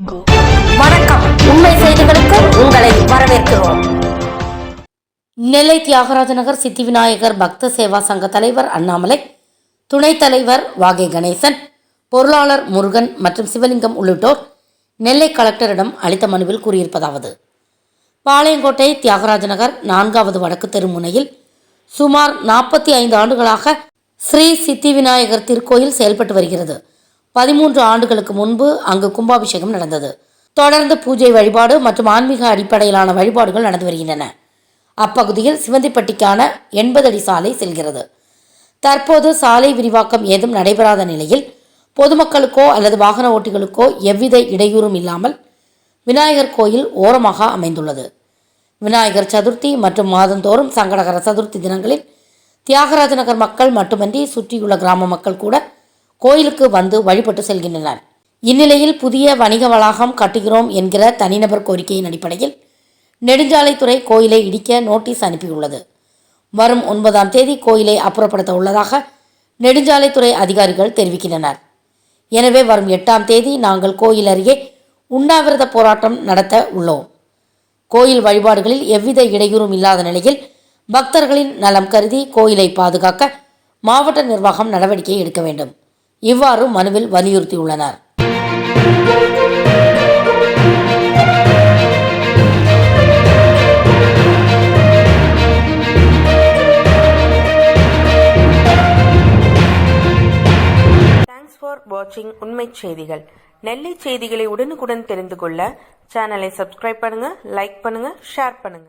வணக்கம். உண்மை செய்திகளுக்கு உங்களை வரவேற்கிறோம். நெல்லை தியாகராஜ நகர் சித்தி விநாயகர் பக்த சேவா சங்க தலைவர் அண்ணாமலை துணைத் தலைவர் வாகை கணேசன் பொருளாளர் முருகன் மற்றும் சிவலிங்கம் உள்ளிட்டோர் நெல்லை கலெக்டரிடம் அளித்த மனுவில் கூறியிருப்பதாவது. பாளையங்கோட்டை தியாகராஜ நகர் நான்காவது வடக்கு தெருமுனையில் சுமார் நாற்பத்தி ஐந்து ஆண்டுகளாக ஸ்ரீ சித்தி விநாயகர் திருக்கோயில் செயல்பட்டு வருகிறது. பதிமூன்று ஆண்டுகளுக்கு முன்பு அங்கு கும்பாபிஷேகம் நடந்தது. தொடர்ந்து பூஜை வழிபாடு மற்றும் ஆன்மீக அடிப்படையிலான வழிபாடுகள் நடந்து வருகின்றன. அப்பகுதியில் சிவந்திப்பட்டிக்கான எண்பது அடி சாலை செல்கிறது. தற்போது சாலை விரிவாக்கம் ஏதும் நடைபெறாத நிலையில் பொதுமக்களுக்கோ அல்லது வாகன ஓட்டிகளுக்கோ எவ்வித இடையூறும் இல்லாமல் விநாயகர் கோயில் ஓரமாக அமைந்துள்ளது. விநாயகர் சதுர்த்தி மற்றும் மாதந்தோறும் சங்கடகர சதுர்த்தி தினங்களில் தியாகராஜ நகர் மக்கள் மட்டுமன்றி சுற்றியுள்ள கிராம மக்கள் கூட கோயிலுக்கு வந்து வழிபட்டு செல்கின்றனர். இந்நிலையில் புதிய வணிக வளாகம் கட்டுகிறோம் என்கிற தனிநபர் கோரிக்கையின் அடிப்படையில் நெடுஞ்சாலைத்துறை கோயிலை இடிக்க நோட்டீஸ் அனுப்பியுள்ளது. வரும் ஒன்பதாம் தேதி கோயிலை அப்புறப்படுத்த உள்ளதாக நெடுஞ்சாலைத்துறை அதிகாரிகள் தெரிவிக்கின்றனர். எனவே வரும் எட்டாம் தேதி நாங்கள் கோயில் அருகே உண்ணாவிரத போராட்டம் நடத்த உள்ளோம். கோயில் வழிபாடுகளில் எவ்வித இடையூறும் இல்லாத நிலையில் பக்தர்களின் நலம் கருதி கோயிலை பாதுகாக்க மாவட்ட நிர்வாகம் நடவடிக்கை எடுக்க வேண்டும். இவ்வாறு மனுவில் வலியுறுத்தியுள்ளனர். ஃபார் வாட்சிங் உண்மை செய்திகள். நெல்லை செய்திகளை உடனுக்குடன் தெரிந்து கொள்ள சேனலை சப்ஸ்கிரைப் பண்ணுங்க லைக் பண்ணுங்க ஷேர் பண்ணுங்க.